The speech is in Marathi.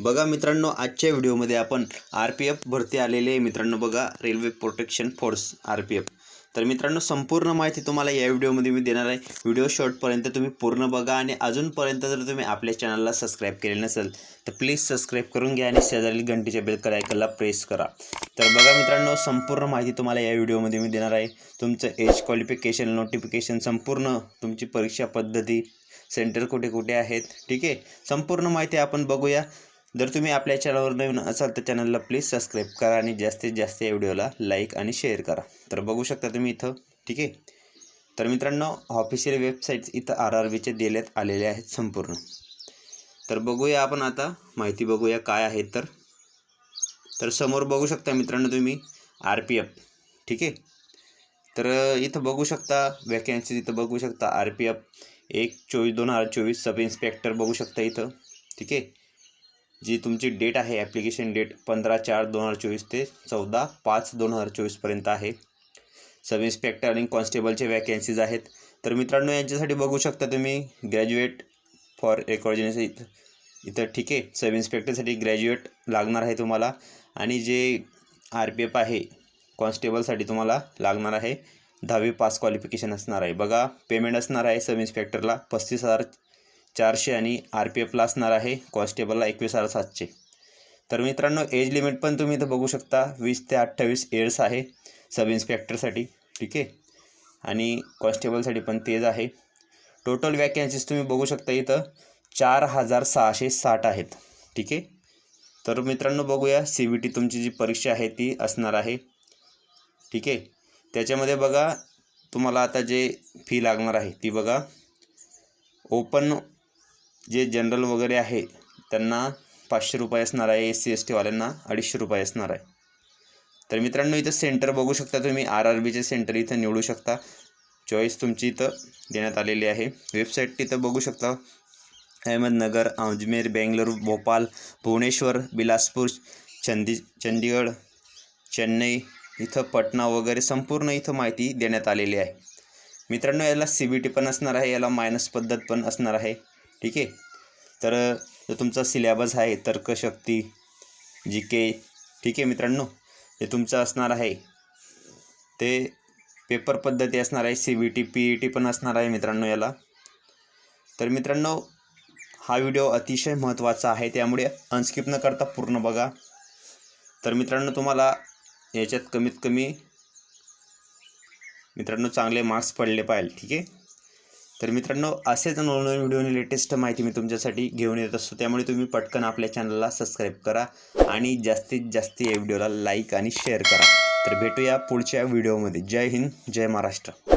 बघा मित्रांनो आजच्या व्हिडिओमध्ये आपण आर पी एफ भरती आलेले आहे. मित्रांनो बघा railway protection force R P F. तर मित्रांनो संपूर्ण माहिती तुम्हाला या व्हिडिओमध्ये मी देणार आहे. व्हिडिओ शॉर्टपर्यंत तुम्ही पूर्ण बघा आणि अजूनपर्यंत जर तुम्ही आपल्या चॅनलला सबस्क्राईब केले नसेल तर प्लीज सबस्क्राईब करून घ्या आणि शेजारील घंटीच्या बेल करायकला प्रेस करा. तर बघा मित्रांनो संपूर्ण माहिती तुम्हाला या व्हिडिओमध्ये मी देणार आहे. तुमचं एज क्वालिफिकेशन नोटिफिकेशन संपूर्ण तुमची परीक्षा पद्धती सेंटर कुठे कुठे आहेत ठीक आहे? संपूर्ण माहिती आपण बघूया. जर तुम्ही आपल्या चॅनलवर नवीन असाल तर चॅनलला प्लीज सबस्क्राईब करा आणि जास्तीत जास्त या व्हिडिओला लाईक आणि शेअर करा. तर बघू शकता तुम्ही इथं ठीक आहे? तर मित्रांनो ऑफिशियल वेबसाईट्स इथं आर आर बीचे देण्यात आलेले आहेत संपूर्ण. तर बघूया आपण आता माहिती बघूया काय आहे तर. तर समोर बघू शकता मित्रांनो तुम्ही आर पी एफ ठीक आहे? तर इथं बघू शकता वॅकन्सी इथं बघू शकता आर पी एफ एक चोवीस दोन हजार चोवीस सब इन्स्पेक्टर बघू शकता इथं. ठीक आहे? जी तुमची डेट आहे ॲप्लिकेशन डेट पंधरा चार दोन हजार चोवीस ते चौदा पाच दोन हजार चोवीसपर्यंत आहे. सब इन्स्पेक्टर आणि कॉन्स्टेबलचे वॅकन्सीज आहेत. तर मित्रांनो यांच्यासाठी बघू शकता तुम्ही ग्रॅज्युएट फॉर रेकॉर्डिनेशन इथं इथं ठीक आहे? सब इन्स्पेक्टरसाठी ग्रॅज्युएट लागणार आहे तुम्हाला. आणि जे आर पी एफ आहे कॉन्स्टेबलसाठी तुम्हाला लागणार आहे. दहावी पास क्वालिफिकेशन असणार आहे. बघा पेमेंट असणार आहे सब इन्स्पेक्टरला पस्तीस हजार चारशे आणि आर पी एफला असणार आहे कॉन्स्टेबलला एकवीस हजार सातशे. तर मित्रांनो एज लिमिट पण तुम्ही इथं बघू शकता. वीस ते अठ्ठावीस इयर्स आहे सब इन्स्पेक्टरसाठी ठीक आहे? आणि कॉन्स्टेबलसाठी पण तेच आहे. टोटल वॅकन्सीज तुम्ही बघू शकता इथं चार हजार सहाशे साठ आहेत. ठीक आहे? तर मित्रांनो बघूया. सी बी टी तुमची जी परीक्षा आहे ती असणार आहे. ठीक आहे? त्याच्यामध्ये बघा तुम्हाला आता जे फी लागणार आहे ती बघा. ओपन जे जनरल वगैरे आहे त्यांना पाचशे रुपये असणार आहे एस सी एस टीवाल्यांना अडीचशे रुपये असणार आहे. तर मित्रांनो इथं सेंटर बघू शकता तुम्ही. आर आर बीचे सेंटर इथं निवडू शकता. चॉईस तुमची इथं देण्यात आलेली आहे. वेबसाईट तिथं बघू शकता. अहमदनगर अजमेर बेंगलुरू भोपाल भुवनेश्वर बिलासपूर चंदी चंदीगड चेन्नई इथं पटना वगैरे संपूर्ण इथं माहिती देण्यात आलेली आहे. मित्रांनो याला सी बी टी पण असणार आहे याला मायनस पद्धत पण असणार आहे. ठीक आहे? तर जो तुमचा सिलेबस आहे तर्कशक्ती जी के ठीक आहे मित्रांनो? हे तुमचं असणार आहे ते पेपर पद्धती असणार आहे C B T P E T पण असणार आहे मित्रांनो याला. तर मित्रांनो हा व्हिडिओ अतिशय महत्त्वाचा आहे त्यामुळे अनस्किप न करता पूर्ण बघा. तर मित्रांनो तुम्हाला याच्यात कमीत कमी मित्रांनो चांगले मार्क्स पडले पाहिजे ठीक आहे? तर मित्रांनो असेच नवनवीन व्हिडिओने लेटेस्ट माहिती मी तुमच्यासाठी घेऊन येत असतो. त्यामुळे तुम्ही पटकन आपल्या चॅनलला सबस्क्राईब करा आणि जास्तीत जास्त या व्हिडिओला लाईक आणि शेअर करा. तर भेटूया पुढच्या व्हिडिओमध्ये जय हिंद जय महाराष्ट्र.